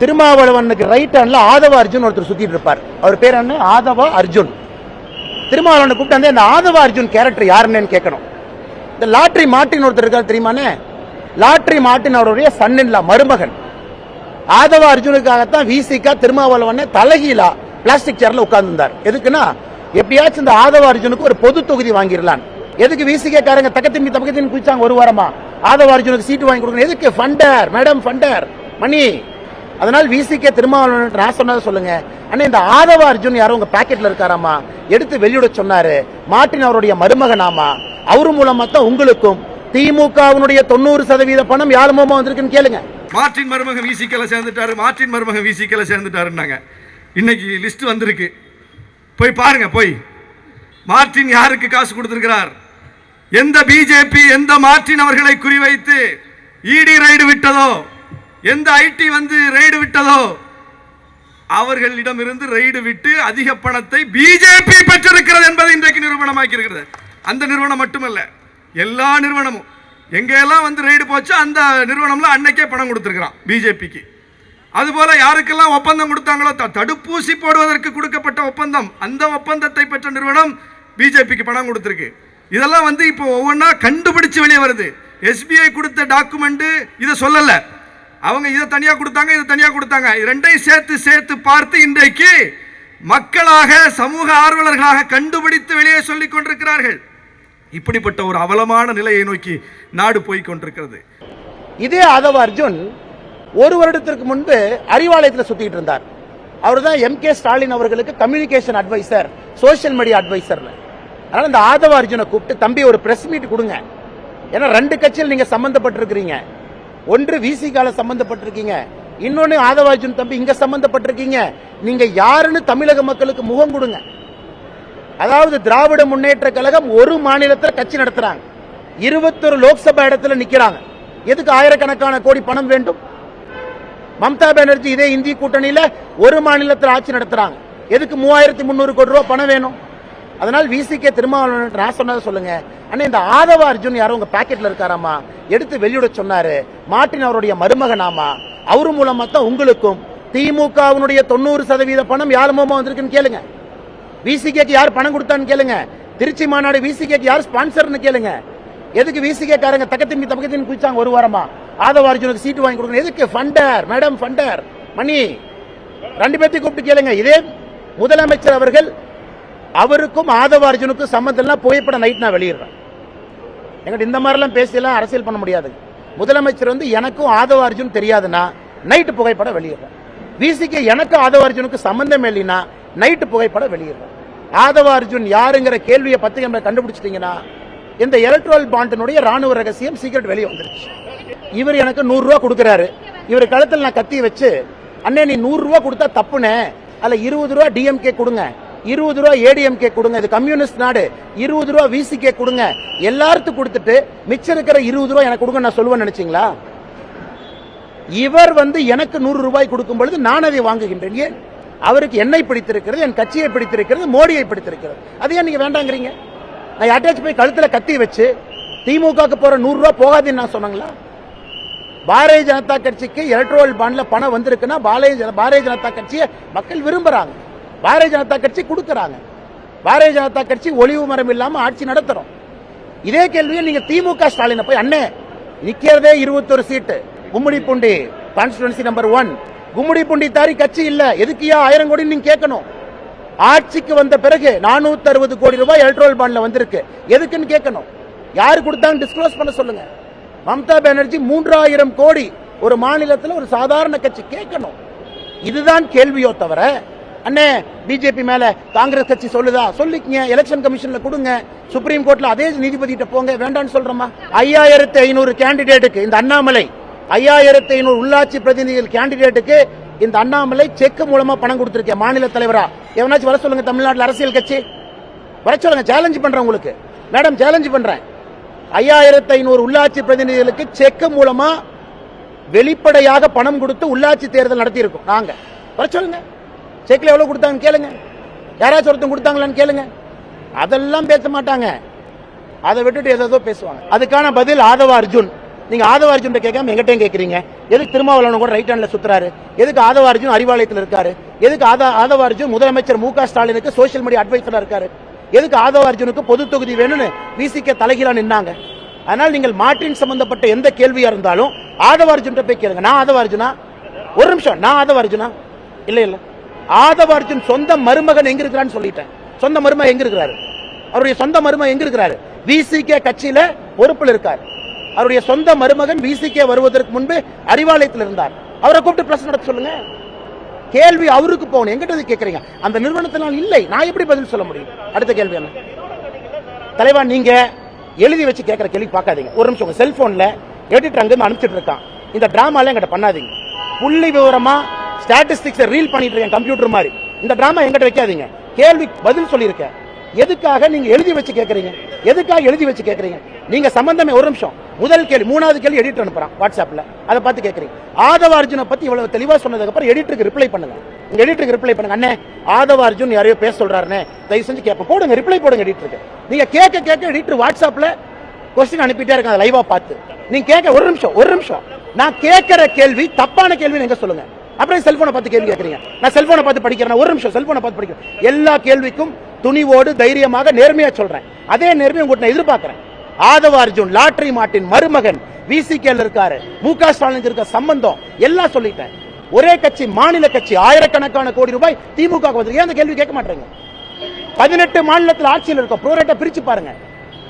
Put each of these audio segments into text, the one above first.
திருமாவளவனுக்கு right handle Aadhav Arjun ஒருத்தர் சுற்றிட்டு இருப்பார். அவர் பேர் என்ன? ஆதவ அர்ஜுன். திருமாவளவனை கூப்பிட்டு வந்து இந்த ஆதவ அர்ஜுன் கேரக்டர் யாருன்னு கேட்கணும். இந்த லாட்ரி மார்ட்டின் ஒருத்தர் இருக்கார் தெரியுமானே லாட்ரி மார்ட்டின் அவருடைய சன்னின்லா மருமகன். ஆதவ அர்ஜுனுக்காகத்தான் விசிகா திருமாவளவனை தலைகீழா பிளாஸ்டிக் சேர்ல உட்கார்ந்துருந்தார். எதுக்குன்னா எப்படியாச்சும் இந்த ஆதவ அர்ஜுனுக்கு ஒரு பொது தொகுதி வாங்கிடலாம். எதுக்கு விசிகே காரங்க தக்கத்திமி தக்கத்தின் குதிச்சாங்க ஒரு வாரமா? ஆதவ அர்ஜுனுக்கு சீட்டு வாங்கி கொடுக்கணும். எதுக்கு? ஃபண்டர் மேடம் ஃபண்டர் மணி அதனால் விசிகே திருமாவளவன் நான் சொன்னதை சொல்லுங்க. அண்ணா இந்த ஆதவ அர்ஜுன் யாரும் உங்க பாக்கெட்ல இருக்காராமா? எடுத்து வெளியிட சொன்னாரு. மார்ட்டின் அவருடைய மருமகனாமா? அவரு மூலமா தான் உங்களுக்கும் திமுகவினுடைய தொண்ணூறு சதவீத பணம் யார் மூலமா வந்திருக்குன்னு கேளுங்க. மாற்றின் மருமகன் விசிக்கல சேர்ந்துட்டாரு மாற்றின் மருமகன் விசிக்கல சேர்ந்துட்டாருன்னாங்க. இன்னைக்கு லிஸ்ட் வந்திருக்கு. போய் பாருங்க போய். மாற்றின் யாருக்கு காசு கொடுத்திருக்கிறார்? எந்த பிஜேபி எந்த மார்ட்டின் அவர்களை குறிவைத்து இடி ரைடு விட்டதோ? எந்த ஐடி வந்து ரைடு விட்டதோ அவர்களிடமிருந்து ரைடு விட்டு அதிக பணத்தை பிஜேபி பெற்றிருக்கிறது என்பதை இன்றைக்கு நிறுவனமாக்கி இருக்கிறது அந்த நிறுவனம் மட்டுமல்ல எல்லா நிறுவனமும். எங்கெல்லாம் வந்து ரைடு போச்சோ அந்த நிறுவனம்ல அன்னைக்கே பணம் கொடுத்துருக்கிறான் பிஜேபிக்கு. அதுபோல யாருக்கெல்லாம் ஒப்பந்தம் கொடுத்தாங்களோ த- தடுப்பூசி போடுவதற்கு கொடுக்கப்பட்ட ஒப்பந்தம் அந்த ஒப்பந்தத்தை பெற்ற நிறுவனம் பிஜேபிக்கு பணம் கொடுத்துருக்கு. இதெல்லாம் வந்து இப்போ ஒவ்வொன்றா கண்டுபிடிச்சு வெளியே வருது. எஸ்பிஐ கொடுத்த டாக்குமெண்ட்டு இதை சொல்லலை. அவங்க இதை தனியாக கொடுத்தாங்க இதை தனியாக கொடுத்தாங்க. ரெண்டையும் சேர்த்து சேர்த்து பார்த்து இன்றைக்கு மக்களாக சமூக ஆர்வலர்களாக கண்டுபிடித்து வெளியே சொல்லிக் கொண்டிருக்கிறார்கள். இப்படிப்பட்ட ஒரு அவலமான நிலையை நோக்கி நாடு போய் கொண்டிருக்கிறது. இதே ஆதவ அர்ஜுன் ஒரு வருடத்திற்கு முன்பு அறிவாலயத்தில் சுத்திட்டு இருந்தார். அவர் தான் எம் கே ஸ்டாலின் அவர்களுக்கு communication adviser social media adviser அதனால இந்த ஆதவ அர்ஜுனை கூப்பிட்டு தம்பி ஒரு பிரஸ் மீட் கொடுங்க. ஏன்னா ரெண்டு கட்சியில் நீங்க சம்பந்தப்பட்டிருக்கிறீங்க. ஒன்று விசிகால சம்பந்தப்பட்டிருக்கீங்க. இன்னொன்னு ஆதவ தம்பி இங்க சம்பந்தப்பட்டிருக்கீங்க. நீங்க யாருன்னு தமிழக மக்களுக்கு முகம் கொடுங்க. அதாவது திராவிட முன்னேற்ற கழகம் ஒரு மாநிலத்தில் கட்சி நடத்துறாங்க. இருபத்தொரு லோக்சபா இடத்துல நிக்கிறாங்க. எதுக்கு ஆயிரக்கணக்கான கோடி பணம் வேண்டும்? மம்தா பானர்ஜி இதே இந்திய கூட்டணியில ஒரு மாநிலத்தில் ஆட்சி நடத்துறாங்க. எதுக்கு மூவாயிரத்தி முந்நூறு கோடி ரூபா பணம் வேணும்? அதனால் விசிகே திருமாவளவன் நான் சொன்னதை சொல்லுங்க. அண்ணா இந்த ஆதவ அர்ஜுன் யாரும் உங்க பாக்கெட்ல இருக்காராமா எடுத்து வெளியிட சொன்னாரு. மாட்டின் அவருடைய மருமகனாமா அவர் மூலமா தான் உங்களுக்கும் திமுகவினுடைய தொண்ணூறு சதவீத பணம் யார் மூலமா வந்திருக்குன்னு கேளுங்க. விசிகேக்கு யார் பணம் கொடுத்தான்னு கேளுங்க. திருச்சி மாநாடு விசிகேக்கு யார் ஸ்பான்சர்னு கேளுங்க. எதுக்கு விசிகே காரங்க தக்கத்திமி தக்கத்தின் குதிச்சாங்க ஒரு வாரமா? ஆதவ அர்ஜுனுக்கு சீட்டு வாங்கி கொடுக்கணும். எதுக்கு? ஃபண்டர் மேடம் ஃபண்டர் மணி ரெண்டு பேர்த்தையும் கூப்பிட்டு கேளுங்க. இதே முதலமைச்சர் அவர்கள் அவருக்கும் ஆதவ அர்ஜுனுக்கும் புகைப்படம் நைட் நான் வெளியிடுறேன். எங்கிட்ட இந்த மாதிரிலாம் பேசியெல்லாம் அரசியல் பண்ண முடியாது. முதலமைச்சர் வந்து எனக்கும் ஆதவ அர்ஜுன் தெரியாதுன்னா நைட்டு புகைப்படம் வெளியிடுறேன். விசிக்கு எனக்கு ஆதவ அர்ஜுனுக்கு சம்பந்தம் இல்லைன்னா நைட்டு புகைப்படம் வெளியிடுறேன். ஆதவ அர்ஜுன் யாருங்கிற கேள்வியை பத்திரிகை கண்டுபிடிச்சிட்டிங்கன்னா இந்த எலக்ட்ரல் பாண்டினுடைய ராணுவ ரகசியம் சீக்கிரட் வெளியே வந்துருச்சு. இவர் எனக்கு நூறுரூவா கொடுக்குறாரு. இவர் கழுத்தில் நான் கத்தி வச்சு அண்ணே நீ நூறுரூவா கொடுத்தா தப்புனே. அதில் இருபது ரூபா டிஎம்கே கொடுங்க. இருபது ரூபா ஏடிஎம்கே கொடுங்க. இது கம்யூனிஸ்ட் நாடு. இருபது ரூபா விசிகே கொடுங்க. எல்லாருக்கும் கொடுத்துட்டு மிச்சம் இருக்கிற இருபது ரூபா எனக்கு கொடுங்க நான் சொல்லுவேன் நினைச்சீங்களா? இவர் வந்து எனக்கு நூறு ரூபாய் கொடுக்கும் பொழுது நான் அதை வாங்குகின்றேன். ஏன்? அவருக்கு என்னை பிடித்திருக்கிறது என் கட்சியை பிடித்திருக்கிறது மோடியை பிடித்திருக்கிறது. அது ஏன் நீங்க வேண்டாங்கிறீங்க? நான் யார்ட்டாச்சும் போய் கழுத்துல கத்தி வச்சு திமுகவுக்கு போற நூறு ரூபா போகாதுன்னு நான் சொன்னாங்களா? பாரதிய ஜனதா கட்சிக்கு எலக்ட்ரோல் பாண்ட்ல பணம் வந்திருக்குன்னா பாரதிய பாரதிய ஜனதா கட்சியை மக்கள் விரும்புறாங்க. பாரதிய ஜனதா கட்சி கொடுக்கறாங்க. பாரதிய ஜனதா கட்சி ஒளிவு மரம் இல்லாம ஆட்சி நடத்துறோம். இதே கேள்வியை நீங்க திமுக ஸ்டாலினை போய் அண்ணே நிக்கிறதே இருபத்தொரு சீட்டு. Gummidipoondi constituency number one Gummidipoondi தாரி கட்சி இல்ல. எதுக்கியா ஆயிரம் கோடி நீங்க கேட்கணும். ஆட்சிக்கு வந்த பிறகு நானூத்தி அறுபது கோடி ரூபாய் எலக்ட்ரோல் பாண்ட்ல வந்திருக்கு. எதுக்குன்னு கேட்கணும். யாரு கொடுத்தாங்க டிஸ்க்ளோஸ் பண்ண சொல்லுங்க. மம்தா பானர்ஜி மூன்றாயிரம் கோடி ஒரு மாநிலத்தில் ஒரு சாதாரண கட்சி கேட்கணும். இதுதான் கேள்வியோ தவிர அண்ணே பிஜேபி மேல காங்கிரஸ் கட்சி சொல்லுதா? சொல்லிக்கங்க எலெக்ஷன் கமிஷன்ல கொடுங்க. சுப்ரீம் கோர்ட்ல அதே நீதிபதி கிட்ட போங்க வேண்டாம்னு சொல்றோமா? ஐயாயிரத்தி ஐநூறு கேண்டிடேட்டுக்கு இந்த அண்ணாமலை ஐயாயிரத்தி ஐநூறு உள்ளாட்சி பிரதிநிதிகள் கேண்டிடேட்டுக்கு இந்த அண்ணாமலை செக் மூலமா பணம் கொடுத்திருக்கேன் மாநில தலைவரா? எவனாச்சும் வர சொல்லுங்க தமிழ்நாட்டில் அரசியல் கட்சி. வர சொல்லுங்க சேலஞ்ச் பண்றேன் உங்களுக்கு. மேடம் சேலஞ்ச் பண்றேன். ஐயாயிரத்தி ஐநூறு உள்ளாட்சி பிரதிநிதிகளுக்கு செக் மூலமா வெளிப்படையாக பணம் கொடுத்து உள்ளாட்சி தேர்தல் நடத்தி இருக்கோம் நாங்க வர சொல்லுங்க. செக்கில் எவ்வளோ கொடுத்தாங்கன்னு கேளுங்க. யாராச்சும் ஒருத்தன் கொடுத்தாங்களான்னு கேளுங்க. அதெல்லாம் பேச மாட்டாங்க. அதை விட்டுட்டு ஏதோ பேசுவாங்க. அதுக்கான பதில் ஆதவ அர்ஜுன். நீங்க ஆதவ அர்ஜுன் கேட்காம எங்கிட்டையும் கேட்குறீங்க. எதுக்கு திருமாவளவன் கூட ரைட் ஹேண்ட்ல சுத்துறாரு? எதுக்கு ஆதவ அர்ஜுன் அறிவாலயத்தில் இருக்காரு? எதுக்கு ஆதா ஆதவ அர்ஜுன் முதலமைச்சர் மு க ஸ்டாலினுக்கு சோஷியல் மீடியா அட்வைசரா இருக்காரு? எதுக்கு ஆதவ அர்ஜுனுக்கு பொது தொகுதி வேணும்னு விசிக்க தலைகீழா நின்னாங்க? அதனால் நீங்கள் மாற்றின் சம்பந்தப்பட்ட எந்த கேள்வியா இருந்தாலும் ஆதவ அர்ஜுன் போய் கேளுங்க. நான் ஆதவ அர்ஜுனா? ஒரு நிமிஷம். நான் ஆதவ அர்ஜுனா? இல்லை இல்லை. ஆதவ அர்ஜுன் சொந்த மருமகன் எங்க இருக்கிறான்னு சொல்லிட்டேன். சொந்த மருமகன் எங்க இருக்கிறாரு அவருடைய சொந்த மருமகன் எங்க இருக்கிறாரு விசிகே கட்சியில பொறுப்பில் இருக்கார். அவருடைய சொந்த மருமகன் விசிகே வருவதற்கு முன்பு அறிவாலயத்தில் இருந்தார். அவரை கூப்பிட்டு பிரச்சனை நடத்த சொல்லுங்க. கேள்வி அவருக்கு போகணும். எங்கிட்ட கேட்கறீங்க அந்த நிறுவனத்தினால் இல்லை. நான் எப்படி பதில் சொல்ல முடியும்? அடுத்த கேள்வி என்ன? தலைவா நீங்க எழுதி வச்சு கேட்கிற கேள்வி பார்க்காதீங்க. ஒரு நிமிஷம் உங்க செல்போன்ல எடிட்டர் அங்கிருந்து அனுப்பிச்சிட்டு இருக்கான். இந்த டிராமால எங்கிட்ட பண்ணாதீங்க. புள்ளி விவரமா ஸ்டாட்டிஸ்டிக்ஸ் ரீல் பண்ணிட்டு இருக்கேன் கம்ப்யூட்டர் மாதிரி. இந்த டிராமா எங்கிட்ட வைக்காதீங்க. கேள்வி பதில் சொல்லியிருக்கேன். எதுக்காக நீங்க எழுதி வச்சு கேட்கறீங்க எதுக்காக எழுதி வச்சு கேட்கறீங்க நீங்க சம்பந்தமே ஒரு நிமிஷம். முதல் கேள்வி மூணாவது கேள்வி எடிட்டர் அனுப்புறான் வாட்ஸ்அப்ல. அதை பார்த்து கேட்கறீங்க ஆதவ அர்ஜுனை பத்தி இவ்வளவு தெளிவா சொன்னதுக்கு அப்புறம் எடிட்டருக்கு ரிப்ளை பண்ணுங்க. உங்க எடிட்டருக்கு ரிப்ளை பண்ணுங்க. அண்ணே ஆதவ அர்ஜுன் யாரையோ பேச சொல்றாருன்னு தயவு செஞ்சு கேட்போம் போடுங்க ரிப்ளை போடுங்க எடிட்டருக்கு நீங்க கேட்க கேட்க எடிட்டர் வாட்ஸ்அப்ல கொஸ்டின் அனுப்பிட்டே இருக்காங்க. லைவா பார்த்து. நீங்க கேட்க ஒரு நிமிஷம் ஒரு நிமிஷம். நான் கேட்கிற கேள்வி தப்பான கேள்வி நீங்க சொல்லுங்க? அப்புறம் செல்போனை பார்த்து கேள்வி கேட்குறீங்க. நான் செல்போனை பார்த்து படிக்கிறேன். ஒரு நிமிஷம் செல்போனை பார்த்து படிக்கிறேன். எல்லா கேள்விக்கும் துணிவோடு தைரியமாக நேர்மையா சொல்றேன். அதே நேர்மையை உங்கள்கிட்ட நான் எதிர்பார்க்குறேன். ஆதவ அர்ஜுன் லாட்டரி மாட்டின் மருமகன் விசிகேல இருக்காரு. மு க ஸ்டாலினுக்கு இருக்க சம்பந்தம் எல்லாம் சொல்லிட்டேன். ஒரே கட்சி மாநில கட்சி ஆயிரக்கணக்கான கோடி ரூபாய் திமுக ஏன் அந்த கேள்வி கேட்க மாட்டேங்க பதினெட்டு மாநிலத்தில் ஆட்சியில் இருக்கும் ப்ரோரேட்டை பிரிச்சு பாருங்க.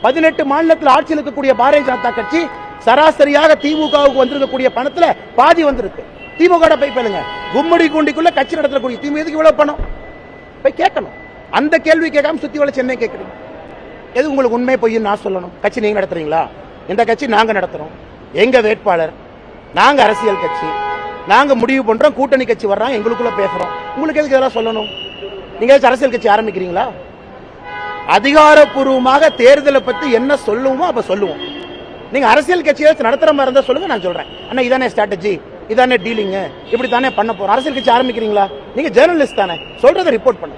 பதினெட்டு மாநிலத்தில் ஆட்சியில் இருக்கக்கூடிய பாரதிய ஜனதா கட்சி சராசரியாக திமுகவுக்கு வந்திருக்கக்கூடிய பணத்துல பாதி வந்திருக்கு. திமுக போய் பேளுங்க. கும்மடி கூண்டிக்குள்ள கட்சி நடத்தக்கூடிய திமுக எதுக்கு இவ்வளவு பணம்? போய் கேட்கணும். அந்த கேள்வி கேட்காம சுத்தி வளைச்சு சென்னை கேட்குறீங்க எது உங்களுக்கு உண்மை பொய்யும் நான் சொல்லணும். கட்சி நீங்க நடத்துறீங்களா? இந்த கட்சி நாங்க நடத்துறோம். எங்க வேட்பாளர்? நாங்க அரசியல் கட்சி. நாங்க முடிவு பண்றோம். கூட்டணி கட்சி வர்றாங்க. எங்களுக்குள்ள பேசுறோம். உங்களுக்கு எதுக்கு இதெல்லாம் சொல்லணும்? நீங்க ஏதாச்சும் அரசியல் கட்சி ஆரம்பிக்கிறீங்களா? அதிகாரப்பூர்வமாக தேர்தலை பத்தி என்ன சொல்லுவோமோ அப்ப சொல்லுவோம். நீங்க அரசியல் கட்சி ஏதாச்சும் நடத்துற மாதிரி இருந்தா சொல்லுங்க நான் சொல்றேன். அண்ணா இதானே ஸ்ட்ராட்டஜி இதானே டீலிங் இப்படி தானே பண்ண போறோம். அரசியல் கட்சி ஆரம்பிக்கிறீங்களா? நீங்க ஜேர்னலிஸ்ட் தானே. சொல்றதை ரிப்போர்ட் பண்ணு.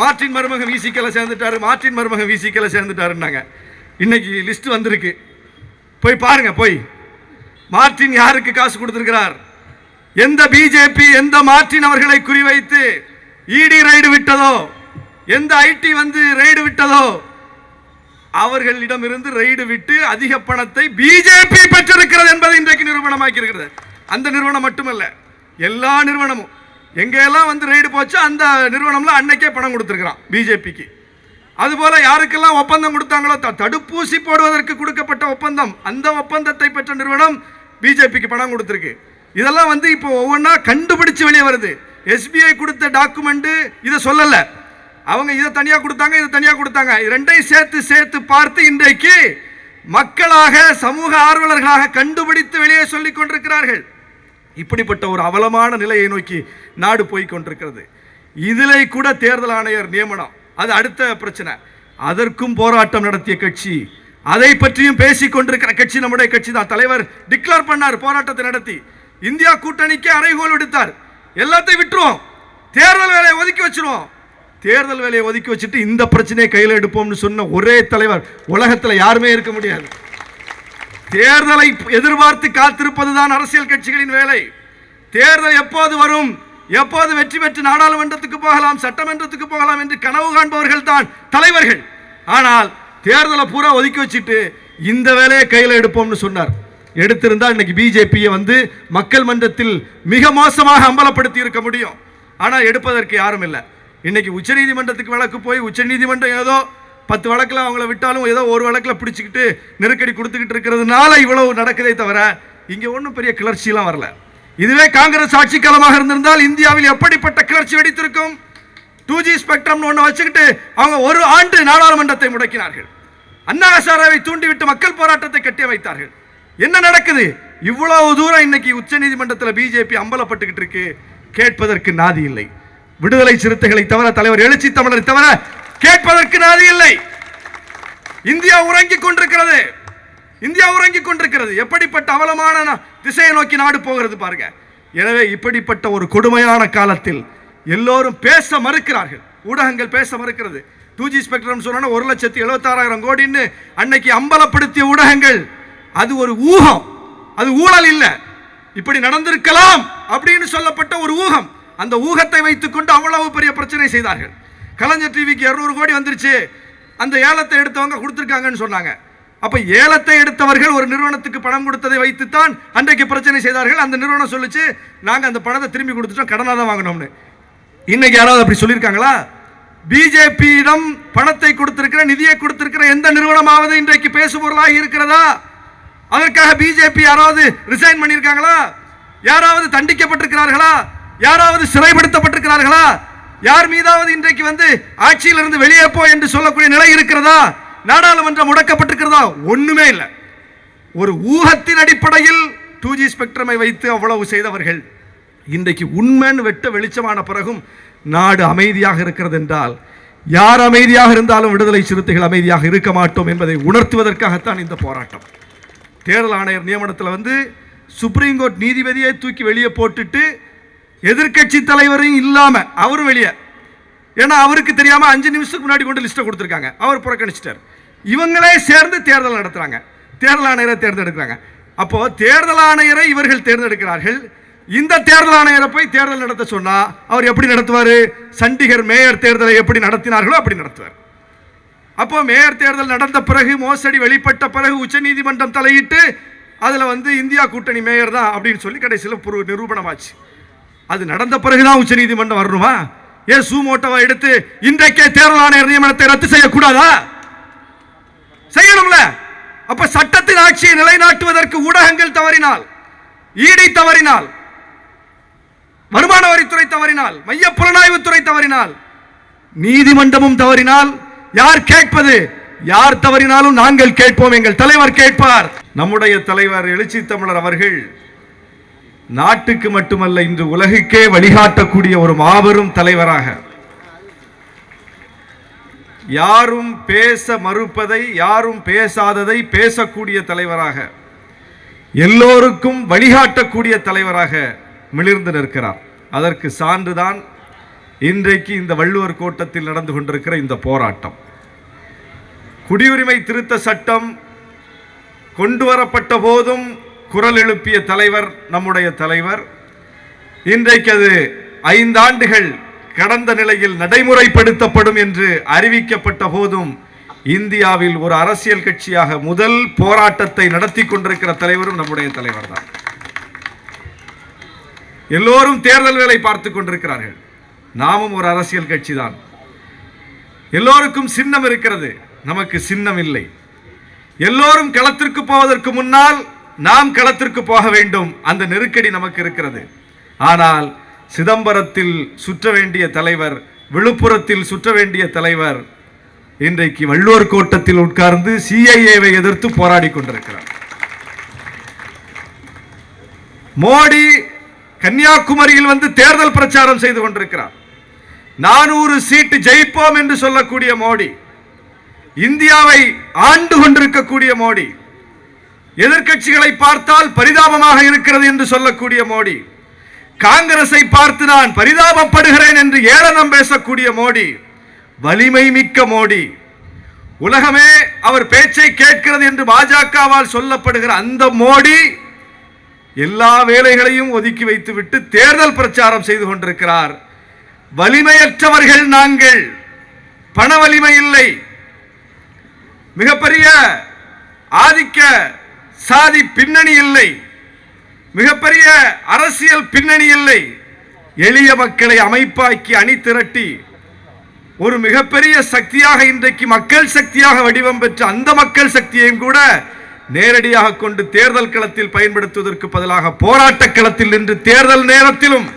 மார்டின் மருமகன் விசிக்கல சேர்ந்துட்டாரு. மார்ட்டின் மருமகன் விசிக்கல சேர்ந்துட்டாருன்னாங்க. இன்னைக்கு லிஸ்ட் வந்திருக்கு. போய் பாருங்க போய். மார்ட்டின் யாருக்கு காசு கொடுத்திருக்கிறார்? எந்த பிஜேபி எந்த மார்ட்டின் அவர்களை குறிவைத்து இடி ரைடு விட்டதோ எந்த ஐடி வந்து ரைடு விட்டதோ அவர்களிடமிருந்து ரைடு விட்டு அதிக பணத்தை பிஜேபி பெற்றிருக்கிறது என்பதை இன்றைக்கு நிரூபணமாக்கி இருக்கிறது அந்த நிறுவனம் மட்டுமல்ல எல்லா நிறுவனமும். எங்கெல்லாம் வந்து ரைடு போச்சோ அந்த நிறுவனம்ல அன்னைக்கே பணம் கொடுத்துருக்குறான் பிஜேபிக்கு. அதுபோல யாருக்கெல்லாம் ஒப்பந்தம் கொடுத்தாங்களோ த- தடுப்பூசி போடுவதற்கு கொடுக்கப்பட்ட ஒப்பந்தம் அந்த ஒப்பந்தத்தை பெற்ற நிறுவனம் பிஜேபிக்கு பணம் கொடுத்துருக்கு. இதெல்லாம் வந்து இப்போ ஒவ்வொன்றா கண்டுபிடிச்சு வெளியே வருது. எஸ்பிஐ கொடுத்த டாக்குமெண்ட்டு இதை சொல்லலை. அவங்க இதை தனியாக கொடுத்தாங்க இதை தனியாக கொடுத்தாங்க. ரெண்டையும் சேர்த்து சேர்த்து பார்த்து இன்றைக்கு மக்களாக சமூக ஆர்வலர்களாக கண்டுபிடித்து வெளியே சொல்லிக் கொண்டிருக்கிறார்கள். இப்படிப்பட்ட ஒரு அவலமான நிலையை நோக்கி நாடு போய் கொண்டிருக்கிறது இதிலே கூட தேர்தல் ஆணையர் நியமனம். அது அடுத்த பிரச்சனை. அதற்கும் போராட்டம் நடத்திய கட்சி அதை பற்றியும் பேசிக் கொண்டிருக்கிற கட்சி நம்முடைய கட்சி தான். தலைவர் டிக்ளேர் பண்ணார் போராட்டத்தை நடத்தி. இந்தியா கூட்டணிக்கு அறைகோல் விடுத்தார். எல்லாத்தையும் விட்டுருவோம். தேர்தல் வேலையை ஒதுக்கி வச்சிருவோம். தேர்தல் வேலையை ஒதுக்கி வச்சுட்டு இந்த பிரச்சனையை கையில் எடுப்போம்னு சொன்ன ஒரே தலைவர். உலகத்தில் யாருமே இருக்க முடியாது. தேர்தலை எதிர்பார்த்து காத்திருப்பதுதான் அரசியல் கட்சிகளின் வேலை. தேர்தல் எப்போது வரும்? எப்போது வெற்றி பெற்று நாடாளுமன்றத்துக்கு போகலாம் சட்டமன்றத்துக்கு போகலாம் என்று கனவு காண்பவர்கள் தான் தலைவர்கள். ஆனால் தேர்தலை பூரா ஒதுக்கி வச்சுட்டு இந்த வேலையை கையில் எடுப்போம்னு சொன்னார். எடுத்திருந்தால் இன்னைக்கு பிஜேபியை வந்து மக்கள் மன்றத்தில் மிக மோசமாக அம்பலப்படுத்தி இருக்க முடியும். ஆனால் எடுப்பதற்கு யாரும் இல்லை. இன்னைக்கு உச்சநீதிமன்றத்துக்கு வழக்கு போய் உச்சநீதிமன்றம் ஏதோ பத்து வழக்கில் அவங்கள விட்டாலும் ஏதோ ஒரு வழக்கில் பிடிச்சிக்கிட்டு நெருக்கடி கொடுத்துக்கிட்டு இருக்கிறதுனால இவ்வளவு நடக்குதே தவிர இங்கே ஒன்றும் பெரிய கிளர்ச்சியெலாம் வரல. இதுவே காங்கிரஸ் ஆட்சி காலமாக இருந்திருந்தால் இந்தியாவில் எப்படிப்பட்ட கிளர்ச்சி வெடித்திருக்கும்? டூ ஜி ஸ்பெக்ட்ரம்னு ஒன்று வச்சுக்கிட்டு அவங்க ஒரு ஆண்டு நாடாளுமன்றத்தை முடக்கினார்கள். அண்ணா ஹசாராவை தூண்டிவிட்டு மக்கள் போராட்டத்தை கட்டி வைத்தார்கள். என்ன நடக்குது? இவ்வளவு தூரம் இன்னைக்கு உச்சநீதிமன்றத்தில் பிஜேபி அம்பலப்பட்டுக்கிட்டு இருக்கு. கேட்பதற்கு நாதி இல்லை. விடுதலை சிறுத்தைகளை தவிர தலைவர் எழுச்சி தமிழரை தவிர கேட்பதற்கு நாதி இல்லை. இந்தியா உறங்கிக் கொண்டிருக்கிறது. இந்தியா உறங்கிக் கொண்டிருக்கிறது. எப்படிப்பட்ட அவலமான திசையை நோக்கி நாடு போகிறது பாருங்க. எனவே இப்படிப்பட்ட ஒரு கொடுமையான காலத்தில் எல்லோரும் பேச மறுக்கிறார்கள். ஊடகங்கள் பேச மறுக்கிறது. டூ ஜி ஸ்பெக்ட்ரம் சொன்னா ஒரு லட்சத்தி எழுபத்தாறாயிரம் கோடின்னு அன்னைக்கு அம்பலப்படுத்திய ஊடகங்கள். அது ஒரு ஊகம். அது ஊழல் இல்லை. இப்படி நடந்திருக்கலாம் அப்படின்னு சொல்லப்பட்ட ஒரு ஊகம். அந்த ஊகத்தை வைத்துக்கொண்டு அவ்வளவு பெரிய பிரச்சனை செய்தார்கள். கலைஞர் டிவிக்கு 200 கோடி வந்துருச்சு. அந்த ஏலத்தை எடுத்தவங்க கொடுத்துருக்காங்கன்னு சொன்னாங்க. அப்போ ஏலத்தை எடுத்தவர்கள் ஒரு நிறுவனத்துக்கு பணம் கொடுத்ததை வைத்துத்தான் அன்றைக்கு பிரச்சனை செய்தார்கள். அந்த நிறுவனம் சொல்லிச்சு நாங்கள் அந்த பணத்தை திரும்பி கொடுத்துட்டோம் கடனாக தான் வாங்கினோம்னு. இன்னைக்கு யாராவது அப்படி சொல்லியிருக்காங்களா? பிஜேபியிடம் பணத்தை கொடுத்திருக்கிற நிதியை கொடுத்திருக்கிற எந்த நிறுவனமாவது இன்றைக்கு பேசுபொருளாக இருக்கிறதா? அதற்காக பிஜேபி யாராவது ரிசைன் பண்ணியிருக்காங்களா? யாராவது தண்டிக்கப்பட்டிருக்கிறார்களா? யாராவது சிறைப்படுத்தப்பட்டிருக்கிறார்களா? யார் மீதாவது இன்றைக்கு வந்து ஆட்சியிலிருந்து வெளியே போ என்று சொல்லக்கூடிய நிலை இருக்கிறதா? நாடாளுமன்றம் முடக்கப்பட்டிருக்கிறதா? ஒண்ணுமே இல்லை. ஒரு ஊகத்தின் அடிப்படையில் டூ ஜி ஸ்பெக்ட்ரமை வைத்து அவ்வளவு செய்தவர்கள் இன்றைக்கு உண்மைன்னு வெட்ட வெளிச்சமான பிறகும் நாடு அமைதியாக இருக்கிறது என்றால் யார் அமைதியாக இருந்தாலும் விடுதலை சிறுத்தைகள் அமைதியாக இருக்க மாட்டோம் என்பதை உணர்த்துவதற்காகத்தான் இந்த போராட்டம். தேர்தல் ஆணையர் நியமனத்தில் வந்து சுப்ரீம் கோர்ட் நீதிபதியை தூக்கி வெளியே போட்டுட்டு எதிர்க்கட்சி தலைவரையும் இல்லாம அவரும் வெளியே. ஏன்னா அவருக்கு தெரியாம அஞ்சு நிமிஷத்துக்கு முன்னாடி கொண்டு லிஸ்ட்டை கொடுத்துருக்காங்க. அவர் புறக்கணிச்சிட்டார். இவங்களே சேர்ந்து தேர்தல் நடத்துறாங்க. தேர்தல் ஆணையரை தேர்ந்தெடுக்கிறாங்க. அப்போ தேர்தல் ஆணையரை இவர்கள் தேர்ந்தெடுக்கிறார்கள். இந்த தேர்தல் ஆணையரை போய் தேர்தல் நடத்த சொன்னா அவர் எப்படி நடத்துவார்? சண்டிகர் மேயர் தேர்தலை எப்படி நடத்தினார்களோ அப்படி நடத்துவார். அப்போ மேயர் தேர்தல் நடந்த பிறகு மோசடி வெளிப்பட்ட பிறகு உச்சநீதிமன்றம் தலையிட்டு அதில் வந்து இந்தியா கூட்டணி மேயர் தான் அப்படின்னு சொல்லி கடைசியில் நிரூபணமாச்சு. அது நடந்த பிறகுதான் உச்சநீதிமன்றம் வரணுமா? ஏன் சூமோட்டோவை எடுத்து இன்றைக்கே தேர்தல் ஆணையர் நியமனத்தை ரத்து செய்யக்கூடாதா? செய்யணும்ல. அப்ப சட்டத்தின் ஆட்சியை நிலைநாட்டுவதற்கு ஊடகங்கள் தவறினால் ஈடி தவறினால் வருமான வரித்துறை தவறினால் மைய புலனாய்வுத்துறை தவறினால் நீதிமன்றமும் தவறினால் யார் கேட்பது? யார் தவறினாலும் நாங்கள் கேட்போம். எங்கள் தலைவர் கேட்பார். நம்முடைய தலைவர் எழுச்சி தமிழர் அவர்கள் நாட்டுக்கு மட்டுமல்ல இன்று உலகுக்கே வழிகாட்டக்கூடிய ஒரு மாபெரும் தலைவராக. யாரும் பேச மறுப்பதை யாரும் பேசாததை பேசக்கூடிய தலைவராக எல்லோருக்கும் வழிகாட்டக்கூடிய தலைவராக மிளிர்ந்து நிற்கிறார். அதற்கு சான்றுதான் இன்றைக்கு இந்த வள்ளுவர் கோட்டத்தில் நடந்து கொண்டிருக்கிற இந்த போராட்டம். குடியுரிமை திருத்த சட்டம் கொண்டு வரப்பட்ட போதும் குரல் எழுப்பிய தலைவர் நம்முடைய தலைவர். இன்றைக்கு அது ஐந்தாண்டுகள் கடந்த நிலையில் நடைமுறைப்படுத்தப்படும் என்று அறிவிக்கப்பட்ட போதும் இந்தியாவில் ஒரு அரசியல் கட்சியாக முதல் போராட்டத்தை நடத்தி கொண்டிருக்கிற தலைவரும் நம்முடைய தலைவர் தான் எல்லோரும் தேர்தல் வேலை பார்த்து கொண்டிருக்கிறார்கள். நாமும் ஒரு அரசியல் கட்சி தான் எல்லோருக்கும் சின்னம் இருக்கிறது. நமக்கு சின்னம் இல்லை. எல்லோரும் களத்திற்கு போவதற்கு முன்னால் நாம் களத்திற்கு போக வேண்டும். அந்த நெருக்கடி நமக்கு இருக்கிறது. ஆனால் சிதம்பரத்தில் சுற்ற வேண்டிய தலைவர் விழுப்புரத்தில் சுற்ற வேண்டிய தலைவர் இன்றைக்கு வள்ளுவர் கோட்டத்தில் உட்கார்ந்து சிஐஏவை எதிர்த்து போராடி கொண்டிருக்கிறார். மோடி கன்னியாகுமரியில் வந்து தேர்தல் பிரச்சாரம் செய்து கொண்டிருக்கிறார். நானூறு சீட்டு ஜெயிப்போம் என்று சொல்லக்கூடிய மோடி இந்தியாவை ஆண்டு கொண்டிருக்கக்கூடிய மோடி எதிர்க்கட்சிகளை பார்த்தால் பரிதாபமாக இருக்கிறது என்று சொல்லக்கூடிய மோடி. காங்கிரஸை பார்த்து நான் பரிதாபப்படுகிறேன் என்று ஏளனம் பேசக்கூடிய மோடி. வலிமை மிக்க மோடி. உலகமே அவர் பேச்சை கேட்கிறது என்று பாஜகவால் சொல்லப்படுகிற அந்த மோடி எல்லா வேலைகளையும் ஒதுக்கி வைத்துவிட்டு தேர்தல் பிரச்சாரம் செய்து கொண்டிருக்கிறார். வலிமையற்றவர்கள் நாங்கள். பண வலிமை இல்லை. மிகப்பெரிய ஆதிக்க சாதி பின்னணி இல்லை. மிகப்பெரிய அரசியல் பின்னணி இல்லை. எளிய மக்களை அமைப்பாக்கி அணி திரட்டி ஒரு மிகப்பெரிய சக்தியாக இன்றைக்கு மக்கள் சக்தியாக வடிவம் பெற்ற அந்த மக்கள் சக்தியையும் கூட நேரடியாக கொண்டு தேர்தல் களத்தில் பயன்படுத்துவதற்கு பதிலாக போராட்ட களத்தில் நின்று தேர்தல் நேரத்திலும்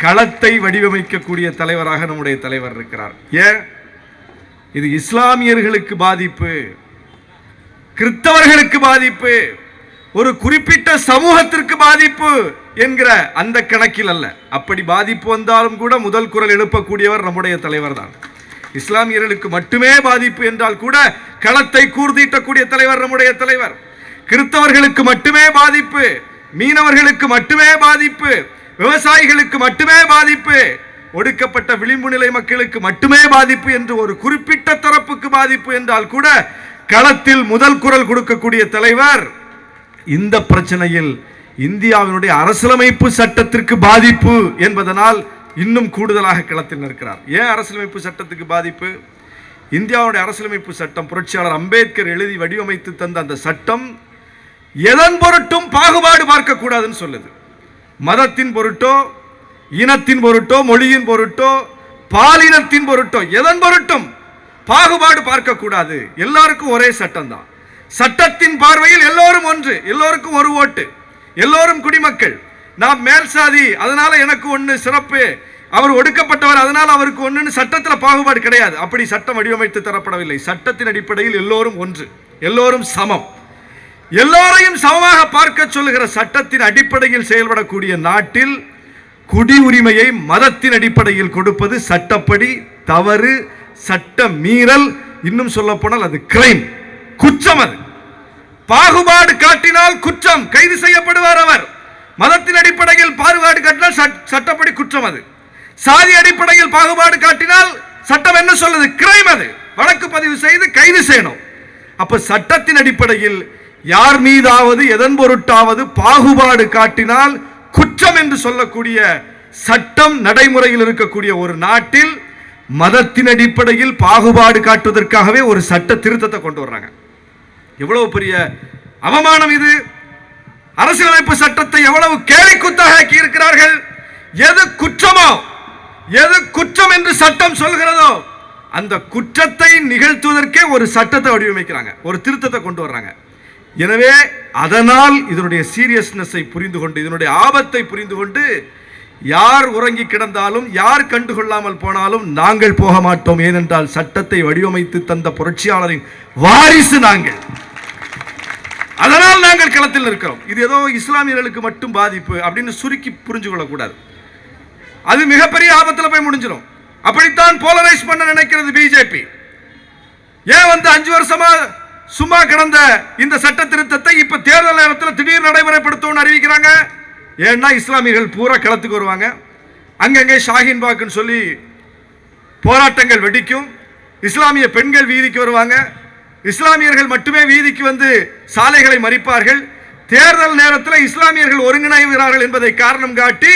களத்தை வடிவமைக்கக்கூடிய தலைவராக நம்முடைய தலைவர் இருக்கிறார். ஏன்? இது இஸ்லாமியர்களுக்கு பாதிப்பு. கிறிஸ்தவர்களுக்கு பாதிப்பு ஒரு குறிப்பிட்ட சமூகத்திற்கு பாதிப்பு என்கிற அந்த கணக்கில் அல்ல. அப்படி பாதிப்பு வந்தாலும் கூட முதல் குரல் எழுப்பக்கூடியவர் நம்முடைய தலைவர் தான். இஸ்லாமியர்களுக்கு மட்டுமே பாதிப்பு என்றால் கூட களத்தை கூர்தீட்டக்கூடிய தலைவர் நம்முடைய தலைவர். கிறிஸ்தவர்களுக்கு மட்டுமே பாதிப்பு மீனவர்களுக்கு மட்டுமே பாதிப்பு விவசாயிகளுக்கு மட்டுமே பாதிப்பு ஒடுக்கப்பட்ட விளிம்பு நிலை மக்களுக்கு மட்டுமே பாதிப்பு என்று ஒரு குறிப்பிட்ட தரப்புக்கு பாதிப்பு என்றால் கூட களத்தில் முதல் குரல் கொடுக்கக்கூடிய தலைவர் இந்த பிரச்சனையில் இந்தியாவினுடைய அரசியலமைப்பு சட்டத்திற்கு பாதிப்பு என்பதனால் இன்னும் கூடுதலாக களத்தில் நிற்கிறார். ஏன் அரசியலமைப்பு சட்டத்துக்கு பாதிப்பு? இந்தியாவுடைய அரசியலமைப்பு சட்டம் புரட்சியாளர் அம்பேத்கர் எழுதி வடிவமைத்து தந்த அந்த சட்டம் எதன் பொருட்டும் பாகுபாடு பார்க்கக்கூடாதுன்னு சொல்லுது. மதத்தின் பொருட்டோ இனத்தின் பொருட்டோ மொழியின் பொருட்டோ பாலினத்தின் பொருட்டோ எதன் பொருட்டும் பாகுபாடு பார்க்கக்கூடாது. எல்லாருக்கும் ஒரே சட்டம் தான் சட்டத்தின் பார்வையில் எல்லோரும் ஒன்று எல்லோருக்கும் ஒரு ஓட்டு எல்லோரும் குடிமக்கள். நான் மேல் சாதி அதனால எனக்கு ஒன்று சிறப்பு. அவர் ஒடுக்கப்பட்டவர் அதனால் அவருக்கு ஒன்றுன்னு சட்டத்தில் பாகுபாடு கிடையாது. அப்படி சட்டம் வடிவமைத்து தரப்படவில்லை. சட்டத்தின் அடிப்படையில் எல்லோரும் ஒன்று எல்லோரும் சமம். எல்லோரையும் சமமாக பார்க்க சொல்லுகிற சட்டத்தின் அடிப்படையில் செயல்படக்கூடிய நாட்டில் குடியுரிமையை மதத்தின் அடிப்படையில் கொடுப்பது சட்டப்படி தவறு சட்ட மீறல் இன்னும் சொல்ல போனால் அது கிரைம் குற்றம் அது. பாகுபாடு காட்டினால் குற்றம் கைது செய்யப்படுவார் அவர். மதத்தின் அடிப்படையில் பாகுபாடு காட்டினால் சட்- சட்டப்படி குற்றம் அது. சாதி அடிப்படையில் பாகுபாடு காட்டினால் சட்டம் என்ன சொல்லுது? கிரைம் அது. வழக்கு பதிவு செய்து கைது செய்யணும். அப்ப சட்டத்தின் அடிப்படையில் யார் மீதாவது எதன் பொருட்டாவது பாகுபாடு காட்டினால் குற்றம் என்று சொல்லக்கூடிய சட்டம் நடைமுறையில் இருக்கக்கூடிய ஒரு நாட்டில் மதத்தின் அடிப்படையில் பாகுபாடு காட்டுவதற்காகவே ஒரு சட்ட திருத்தத்தை கொண்டு வர்றாங்க. எவ்வளவு பெரிய அவமானம் இது. அரசியலமைப்பு சட்டத்தை எவ்வளவு கேலிக்குத்தாக ஆக்கி இருக்கிறார்கள் எது குற்றமோ எது குற்றம் என்று சட்டம் சொல்கிறதோ அந்த குற்றத்தை நிகழ்த்துவதற்கே ஒரு சட்டத்தை வடிவமைக்கிறாங்க. ஒரு திருத்தத்தை கொண்டு வர்றாங்க. எனவே அதனால் இதனுடைய சீரியஸ்னஸை புரிந்து கொண்டு இதனுடைய ஆபத்தை புரிந்து கொண்டு யார் உறங்கி கிடந்தாலும் யார் கண்டுகொள்ளாமல் போனாலும் நாங்கள் போக மாட்டோம். ஏனென்றால் சட்டத்தை வடிவமைத்து தந்த புரட்சியாளரின் வாரிசு நாங்கள். அதனால் நாங்கள் களத்தில் இருக்கிறோம் இது ஏதோ இஸ்லாமியர்களுக்கு மட்டும் பாதிப்பு அப்படின்னு சுருக்கி புரிஞ்சு கொள்ளக்கூடாது. அது மிகப்பெரிய ஆபத்தில் போய் முடிஞ்சிடும் அப்படித்தான் போலரைஸ் பண்ண நினைக்கிறது பிஜேபி ஏன் வந்து அஞ்சு வருஷமா சும்மா கிடந்த இந்த சட்ட திருத்தத்தை இப்ப தேர்தல் நேரத்தில் திடீர் நடைமுறைப்படுத்தணும்னு அறிவிக்கிறாங்க? ஏன்னா இஸ்லாமியர்கள் பூரா களத்துக்கு வருவாங்க. அங்கங்கே ஷாஹின் பாக்குன்னு சொல்லி போராட்டங்கள் வெடிக்கும். இஸ்லாமிய பெண்கள் வீதிக்கு வருவாங்க. இஸ்லாமியர்கள் மட்டுமே வீதிக்கு வந்து சாலைகளை மறிப்பார்கள். தேர்தல் நேரத்தில் இஸ்லாமியர்கள் ஒருங்கிணைகிறார்கள் என்பதை காரணம் காட்டி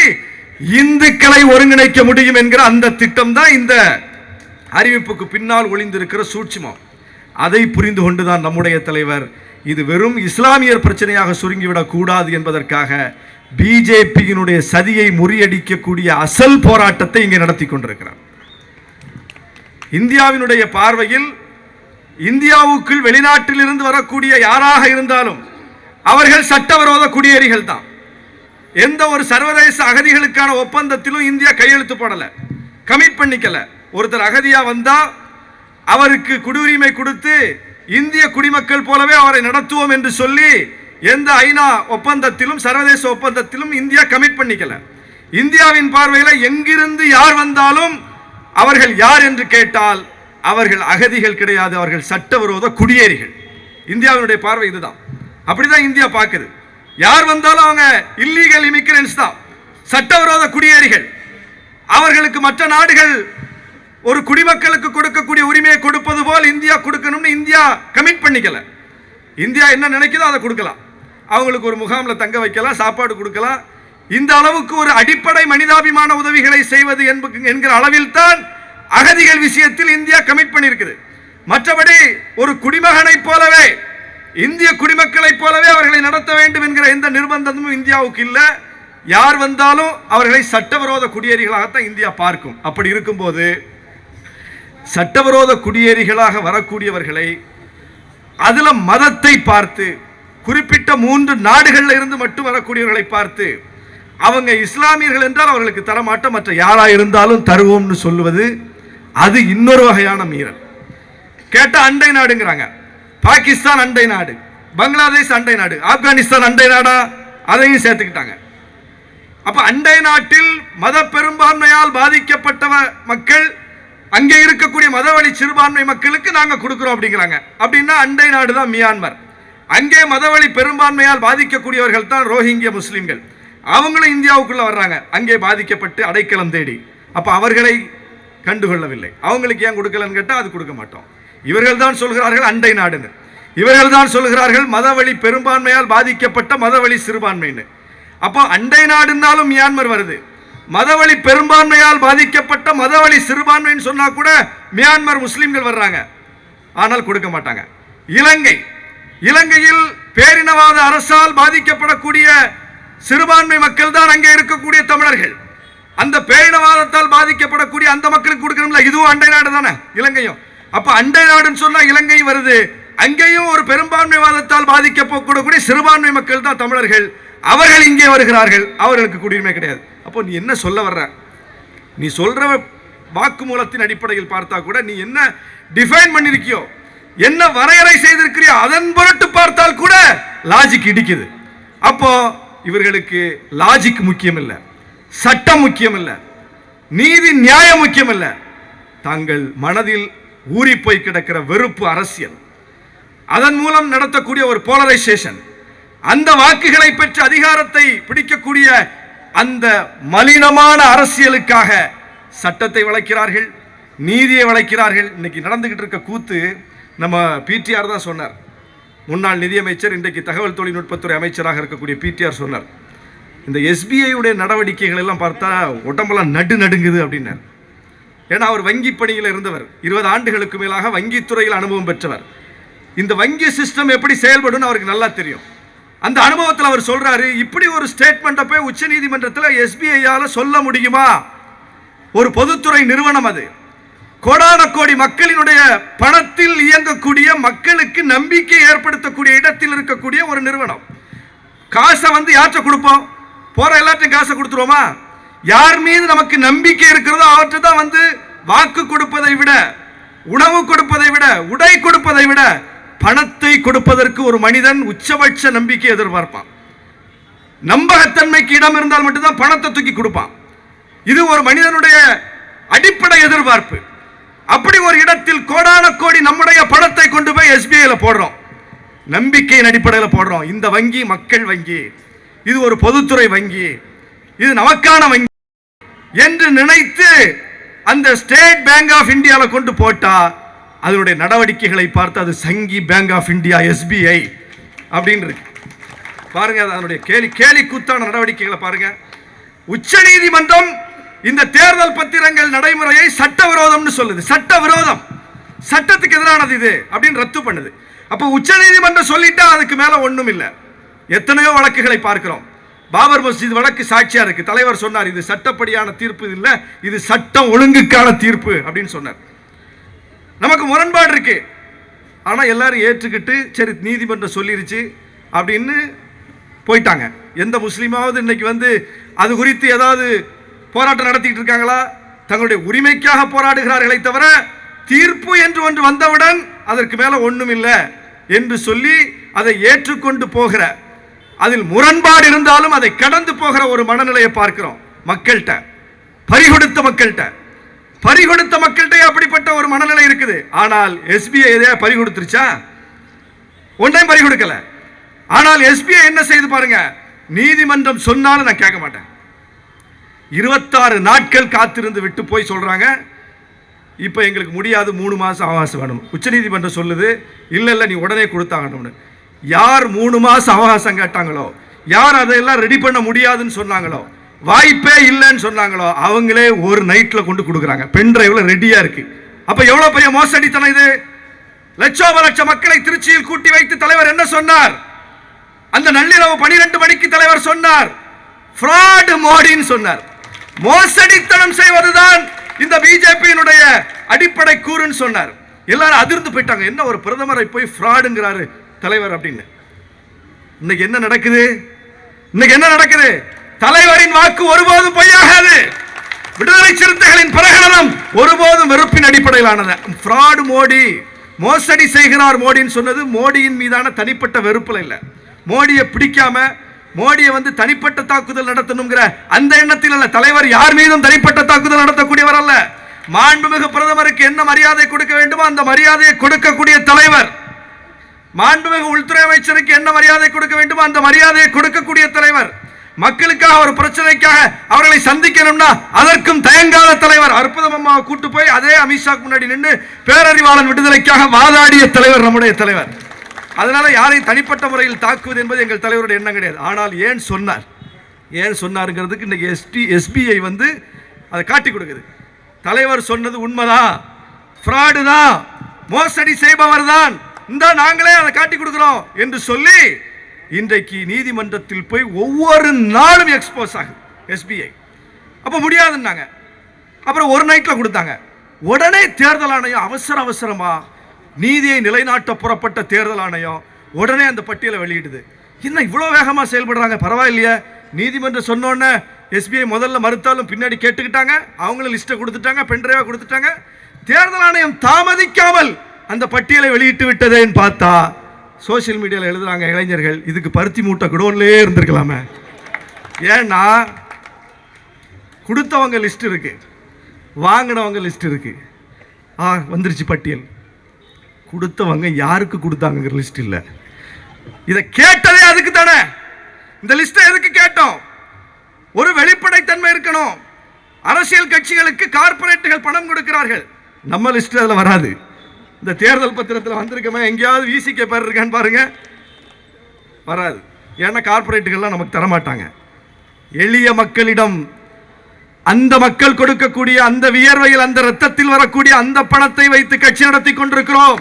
இந்துக்களை ஒருங்கிணைக்க முடியும் என்கிற அந்த திட்டம் தான் இந்த அறிவிப்புக்கு பின்னால் ஒளிந்திருக்கிற சூட்சுமம் அதை புரிந்து கொண்டுதான் நம்முடைய தலைவர் இது வெறும் இஸ்லாமியர் பிரச்சனையாக சுருங்கிவிடக் கூடாது என்பதற்காக பிஜேபியினுடைய சதியை முறியடிக்கக்கூடிய அசல் போராட்டத்தை இங்கே நடத்தி கொண்டிருக்கிறார். இந்தியாவினுடைய பார்வையில் இந்தியாவுக்குள் வெளிநாட்டில் இருந்து வரக்கூடிய யாராக இருந்தாலும் அவர்கள் சட்டவிரோத குடியேறிகள் தான். எந்த ஒரு சர்வதேச அகதிகளுக்கான ஒப்பந்தத்திலும் இந்தியா கையெழுத்து போடல கமிட் பண்ணிக்கல. ஒருத்தர் அகதியா வந்தா அவருக்கு குடியுரிமை கொடுத்து இந்திய குடிமக்கள் போலவே அவரை நடத்துவோம் என்று சொல்லி எந்த ஐநா ஒப்பந்தத்திலும் சர்வதேச ஒப்பந்தத்திலும் இந்தியா கமிட் பண்ணிக்கல. இந்தியாவின் பார்வையில் எங்கிருந்து யார் வந்தாலும் அவர்கள் யார் என்று கேட்டால் அவர்கள் அகதிகள் கிடையாது அவர்கள் சட்டவிரோத குடியேறிகள். இந்தியாவினுடைய பார்வை இதுதான். அப்படிதான் இந்தியா பார்க்குது. யார் வந்தாலும் அவங்க இல்லீகல் இமிக்ரன்ஸ் தான். சட்டவிரோத குடியேறிகள். அவர்களுக்கு மற்ற நாடுகள் ஒரு குடிமக்களுக்கு கொடுக்கக்கூடிய உரிமையை கொடுப்பது போல் இந்தியா கொடுக்கணும்னு இந்தியா கமிட் பண்ணிக்கல. இந்தியா என்ன நினைக்குதோ அதை கொடுக்கலாம். அவங்களுக்கு ஒரு முகாமில் தங்க வைக்கலாம் சாப்பாடு கொடுக்கலாம். இந்த அளவுக்கு ஒரு அடிப்படை மனிதாபிமான உதவிகளை செய்வது என்கிற அளவில் தான் அகதிகள் விஷயத்தில் இந்தியா கமிட் பண்ணியிருக்குது. மற்றபடி ஒரு குடிமகனைப் போலவே இந்திய குடிமக்களைப் போலவே அவர்களை நடத்த வேண்டும் என்கிற எந்த நிர்பந்தமும் இந்தியாவுக்கு இல்லை. யார் வந்தாலும் அவர்களை சட்டவிரோத குடியேறிகளாகத்தான் இந்தியா பார்க்கும். அப்படி இருக்கும்போது சட்டவிரோத குடியேறிகளாக வரக்கூடியவர்களை அதில் மதத்தை பார்த்து குறிப்பிட்ட மூன்று நாடுகளில் இருந்து மட்டும் வரக்கூடியவர்களை பார்த்து அவங்க இஸ்லாமியர்கள் என்றால் அவர்களுக்கு தரமாட்டோம் மற்ற யாராக இருந்தாலும் தருவோம்னு சொல்லுவது அது இன்னொரு வகையான மீறல். கேட்டால் அண்டை நாடுங்கிறாங்க. பாகிஸ்தான் அண்டை நாடு பங்களாதேஷ் அண்டை நாடு ஆப்கானிஸ்தான் அண்டை நாடா அதையும் சேர்த்துக்கிட்டாங்க. அப்ப அண்டை நாட்டில் மத பெரும்பான்மையால் பாதிக்கப்பட்டவ மக்கள் அங்கே இருக்கக்கூடிய மதவழி சிறுபான்மை மக்களுக்கு நாங்கள் கொடுக்குறோம் அப்படிங்கிறாங்க. அப்படின்னா அண்டை நாடு தான் மியான்மர். அங்கே மதவழி பெரும்பான்மையால் பாதிக்கக்கூடியவர்கள் தான் ரோஹிங்கிய முஸ்லீம்கள். அவங்களும் இந்தியாவுக்குள்ளே வர்றாங்க. அங்கே பாதிக்கப்பட்டு அடைக்கலம் தேடி. அப்போ அவர்களை கண்டுகொள்ளவில்லை. அவங்களுக்கு ஏன் கொடுக்கலன்னு கேட்டால் அது கொடுக்க மாட்டோம். இவர்கள் தான் சொல்கிறார்கள் அண்டை நாடுன்னு. இவர்கள் தான் சொல்கிறார்கள் மதவழி பெரும்பான்மையால் பாதிக்கப்பட்ட மதவழி சிறுபான்மைன்னு. அப்போ அண்டை நாடுனாலும் மியான்மர் வருது. மதவழி பெரும்பான்மையால் பாதிக்கப்பட்ட மதவழி சிறுபான்மைன்னு சொன்னா கூட மியான்மர் முஸ்லீம்கள் வர்றாங்க. ஆனால் கொடுக்க மாட்டாங்க. இலங்கை இலங்கையில் பேரினவாத அரசால் பாதிக்கப்படக்கூடிய சிறுபான்மை மக்கள் தான் அங்கே இருக்கக்கூடிய தமிழர்கள். அந்த பேரினவாதத்தால் பாதிக்கப்படக்கூடிய அந்த மக்களுக்கு கொடுக்கணும்ல? இதுவும் அண்டை நாடு தானே இலங்கையும். அப்ப அண்டை நாடுன்னு சொன்னா இலங்கை வருது. அங்கேயும் ஒரு பெரும்பான்மைவாதத்தால் பாதிக்கப்படக்கூடிய சிறுபான்மை மக்கள் தான் தமிழர்கள். அவர்கள் இங்கே வருகிறார்கள் அவர்களுக்கு குடியுரிமை கிடையாது. அப்போ நீ என்ன சொல்ல வர்ற? நீ சொல்ற வாக்குமூலத்தின் அடிப்படையில் பார்த்தா கூட நீ என்ன டிஃபைன் பண்ணிருக்கியோ என்ன வரையறை செய்திருக்கிறியோ அதன் பொருட்டு பார்த்தால் கூட லாஜிக் இடிக்குது. அப்போ இவர்களுக்கு லாஜிக் முக்கியம் இல்லை சட்டம் முக்கியம் இல்லை நீதி நியாயம் முக்கியம் இல்லை தங்கள் மனதில் ஊறி போய் கிடக்கிற வெறுப்பு அரசியல். அதன் மூலம் நடத்தக்கூடிய ஒரு போலரைசேஷன் அந்த வாக்குகளை பெற்று அதிகாரத்தை பிடிக்கக்கூடிய அந்த மலினமான அரசியலுக்காக சட்டத்தை வளைக்கிறார்கள் நீதியை வளைக்கிறார்கள். இன்னைக்கு நடந்துகிட்டு இருக்க கூத்து நம்ம பிடிஆர் தான் சொன்னார். முன்னாள் நிதியமைச்சர் இன்றைக்கு தகவல் தொழில்நுட்பத்துறை அமைச்சராக இருக்கக்கூடிய பிடிஆர் சொன்னார். இந்த எஸ்பிஐயுடைய நடவடிக்கைகள் எல்லாம் பார்த்தா உடம்பெல்லாம் நடு நடுங்குது அப்படின்னார். ஏன்னா அவர் வங்கி பணியில் இருந்தவர். இருபது ஆண்டுகளுக்கு மேலாக வங்கித்துறையில் அனுபவம் பெற்றவர். இந்த வங்கி சிஸ்டம் எப்படி செயல்படும் அவருக்கு நல்லா தெரியும். அந்த அனுபவத்தில் அவர் சொல்றாரு இப்படி ஒரு ஸ்டேட்மெண்ட்டை போய் உச்சநீதிமன்றத்தில் எஸ்பிஐயால் சொல்ல முடியுமா? ஒரு பொதுத்துறை நிறுவனம் அது. கோடான கோடி மக்களினுடைய பணத்தில் இயங்கக்கூடிய மக்களுக்கு நம்பிக்கை ஏற்படுத்தக்கூடிய இடத்தில் இருக்கக்கூடிய ஒரு நிறுவனம். காசை வந்து யாற்ற கொடுப்போம்? போற எல்லாத்தையும் காசை கொடுத்துருவோமா? யார் மீது நமக்கு நம்பிக்கை இருக்கிறதோ அவற்றை தான் வந்து வாக்கு கொடுப்பதை விட உணவு கொடுப்பதை விட உடை கொடுப்பதை விட பணத்தை கொடுப்பதற்கு ஒரு மனிதன் உச்சபட்ச நம்பிக்கை எதிர்பார்ப்பான். நம்பகத்தன்மைக்கு இடம் இருந்தால் மட்டும்தான் பணத்தை தூக்கி கொடுப்பான். இது ஒரு மனிதனுடைய அடிப்படை எதிர்பார்ப்பு. அப்படி ஒரு இடத்தில் கோடான கோடி நம்முடைய பணத்தை கொண்டு போய் எஸ்பிஐல போடுறோம். நம்பிக்கையின் அடிப்படையில் போடுறோம். இந்த வங்கி மக்கள் வங்கி இது ஒரு பொதுத்துறை வங்கி இது நமக்கான வங்கி என்று நினைத்து அந்த ஸ்டேட் பேங்க் ஆஃப் இந்தியாவில் கொண்டு போட்டா அதனுடைய நடவடிக்கைகளை பார்த்து அது சங்கி பேங்க் ஆஃப் இந்தியா எஸ்பிஐ அப்படின்னு இருக்கு. பாருங்க அது அதனுடைய கேலி கேலி கூத்தான நடவடிக்கைகளை பாருங்க. உச்சநீதிமன்றம் இந்த தேர்தல் பத்திரங்கள் நடைமுறையை சட்டவிரோதம்னு சொல்லுது. சட்டவிரோதம். சட்டத்துக்கு எதிரானது இது அப்படின்னு ரத்து பண்ணுது. அப்போ உச்சநீதிமன்றம் சொல்லிட்டா அதுக்கு மேல ஒண்ணும் இல்லை எத்தனையோ வழக்குகளை பார்க்கிறோம். பாபர் மஸ்ஜித் வழக்கு சாட்சியா இருக்கு. தலைவர் சொன்னார் இது சட்டப்படியான தீர்ப்பு இல்ல இது சட்டம் ஒழுங்குக்கான தீர்ப்பு அப்படின்னு சொன்னார். நமக்கு முரண்பாடு இருக்கு. ஆனா எல்லாரும் ஏற்றுக்கிட்டு சரி நீதிமன்றம் சொல்லிருச்சு அப்படின்னு போயிட்டாங்க. எந்த முஸ்லீமாவது இன்னைக்கு வந்து அது குறித்து ஏதாவது போராட்டம் நடத்திட்டு இருக்காங்களா? தங்களுடைய உரிமைக்காக போராடுகிறார்களே தவிர தீர்ப்பு என்று ஒன்று வந்தவுடன் அதற்கு மேல ஒன்றும் இல்லை என்று சொல்லி அதை ஏற்றுக்கொண்டு போகிற அதில் முரண்பாடு இருந்தாலும் அதை கடந்து போகிற ஒரு மனநிலையை பார்க்கிறோம் மக்கள்கிட்ட. பறிகொடுத்த மக்கள்கிட்ட. பறிகொடுத்த மக்கள்கிட்ட அப்படிப்பட்ட ஒரு மனநிலை இருக்குது. ஆனால் எஸ்பிஐ எதையா பறிகொடுத்துருச்சா? ஒன்றையும் பறி கொடுக்கல ஆனால் எஸ்பிஐ என்ன செய்து பாருங்க? நீதிமன்றம் சொன்னாலும் நான் கேட்க மாட்டேன். இருபத்தாறு நாட்கள் காத்திருந்து விட்டு போய் சொல்கிறாங்க இப்போ எங்களுக்கு முடியாது மூணு மாதம் அவகாசம் வேணும். உச்சநீதிமன்றம் சொல்லுது இல்லை இல்லை நீ உடனே கொடுத்தாகணும்னு. யார் மூணு மாதம் அவகாசம் கேட்டாங்களோ யார் அதையெல்லாம் ரெடி பண்ண முடியாதுன்னு சொன்னாங்களோ வாய்ப்பே இல்லைன்னு சொன்னாங்களோ அவங்களே ஒரு நைட்டில் கொண்டு கொடுக்குறாங்க. பென் டிரைவில் ரெடியாக இருக்கு. அப்போ எவ்வளோ பெரிய மோசடித்தனம் இது? லட்சோப லட்சம் மக்களை திருச்சியில் கூட்டி வைத்து தலைவர் என்ன சொன்னார்? அந்த நள்ளிரவு பனிரெண்டு மணிக்கு தலைவர் சொன்னார் ஃப்ராட் மோடின்னு சொன்னார். மோசடித்தனம் செய்வதுதான் இந்த பிஜேபியினுடைய அடிப்படை கூறுன்னு சொன்னார். எல்லாரும் அதிர்ந்து போயிட்டாங்க. என்ன ஒரு பிரதமரை போய் ஃப்ராடுங்கிறாரு தலைவர் அப்படின்னு. இன்னைக்கு என்ன நடக்குது? இன்னைக்கு என்ன நடக்குது? தலைவரின் வாக்கு ஒருபோதும் பொய்யாகாது. விடுதலை சிறுத்தைகளின் பிரகடனம் ஒருபோதும் வெறுப்பின் அடிப்படையிலானது. ஃப்ராடு மோடி. மோசடி செய்கிறார் மோடின்னு சொன்னது மோடியின் மீதான தனிப்பட்ட வெறுப்பில் இல்லை. மோடியை பிடிக்காம மோடியை வந்து தனிப்பட்ட தாக்குதல் நடத்தணுங்கிற அந்த எண்ணத்தில் அல்ல தலைவர் யார் மீதும் தனிப்பட்ட தாக்குதல் நடத்தக்கூடியவர் அல்ல. மாண்புமிகு பிரதமருக்கு என்ன மரியாதை கொடுக்க வேண்டுமோ அந்த மரியாதையை கொடுக்கக்கூடிய தலைவர். மாண்புமிகு உள்துறை அமைச்சருக்கு என்ன மரியாதை கொடுக்க வேண்டுமோ அந்த மரியாதையை கொடுக்கக்கூடிய தலைவர். மக்களுக்காக ஒரு பிரச்சனைக்காக அவர்களை சந்திக்கணும்னா அதற்கும் தயங்காத தலைவர். அற்புதம் அம்மாவை கூட்டு போய் அதே அமித்ஷா முன்னாடி நின்று பேரறிவாளன் விடுதலைக்காக வாதாடிய தலைவர் நம்முடைய தலைவர். அதனால் யாரையும் தனிப்பட்ட முறையில் தாக்குவது என்பது எங்கள் தலைவருடைய எண்ணம் கிடையாது. ஆனால் ஏன் சொன்னார்? ஏன் சொன்னாருங்கிறதுக்கு இன்றைக்கி எஸ்டி எஸ்பிஐ வந்து அதை காட்டி கொடுக்குது. தலைவர் சொன்னது உண்மைதான். ஃப்ராடு தான். மோசடி செய்பவர் தான். இந்த நாங்களே அதை காட்டி கொடுக்குறோம் என்று சொல்லி இன்றைக்கு நீதிமன்றத்தில் போய் ஒவ்வொரு நாளும் எக்ஸ்போஸ் ஆகுது எஸ்பிஐ. அப்போ முடியாதுன்னாங்க. அப்புறம் ஒரு நைட்டில் கொடுத்தாங்க. உடனே தேர்தல் ஆணையம் அவசர அவசரமா நீதியை நிலைநாட்ட புறப்பட்ட தேர்தல் ஆணையம் உடனே அந்த பட்டியலை வெளியிடுது என்ன இவ்வளோ வேகமாக செயல்படுறாங்க? பரவாயில்லையே. நீதிமன்றம் சொன்னோன்னே எஸ்பிஐ முதல்ல மறுத்தாலும் பின்னாடி கேட்டுக்கிட்டாங்க. அவங்களும் லிஸ்ட்டை கொடுத்துட்டாங்க பென்ட்ரைவாக கொடுத்துட்டாங்க. தேர்தல் ஆணையம் தாமதிக்காமல் அந்த பட்டியலை வெளியிட்டு விட்டதேன்னு பார்த்தா சோஷியல் மீடியாவில் எழுதுறாங்க இளைஞர்கள் இதுக்கு பருத்தி மூட்டை குடோன்லேயே இருந்திருக்கலாமே. ஏன்னா கொடுத்தவங்க லிஸ்ட் இருக்கு வாங்கினவங்க லிஸ்ட் இருக்கு. ஆ வந்துருச்சு பட்டியல். கொடுத்தவங்க யாருக்கு கொடுத்தாங்கிற லிஸ்ட் இல்லை. இதை கேட்டதே அதுக்கு தானே. இந்த லிஸ்ட்டை எதுக்கு கேட்டோம்? ஒரு வெளிப்படைத்தன்மை இருக்கணும். அரசியல் கட்சிகளுக்கு கார்ப்பரேட்டுகள் பணம் கொடுக்கிறார்கள். நம்ம லிஸ்ட் அதில் வராது. இந்த தேர்தல் பத்திரத்தில் வந்திருக்கமே எங்கேயாவது விசிக்க பேர் இருக்கான்னு பாருங்க. வராது. ஏன்னா கார்ப்பரேட்டுகள்லாம் நமக்கு தரமாட்டாங்க. எளிய மக்களிடம் அந்த மக்கள் கொடுக்கக்கூடிய அந்த வியர்வையில் அந்த ரத்தத்தில் வரக்கூடிய அந்த பணத்தை வைத்து கட்சி நடத்தி கொண்டிருக்கிறோம்.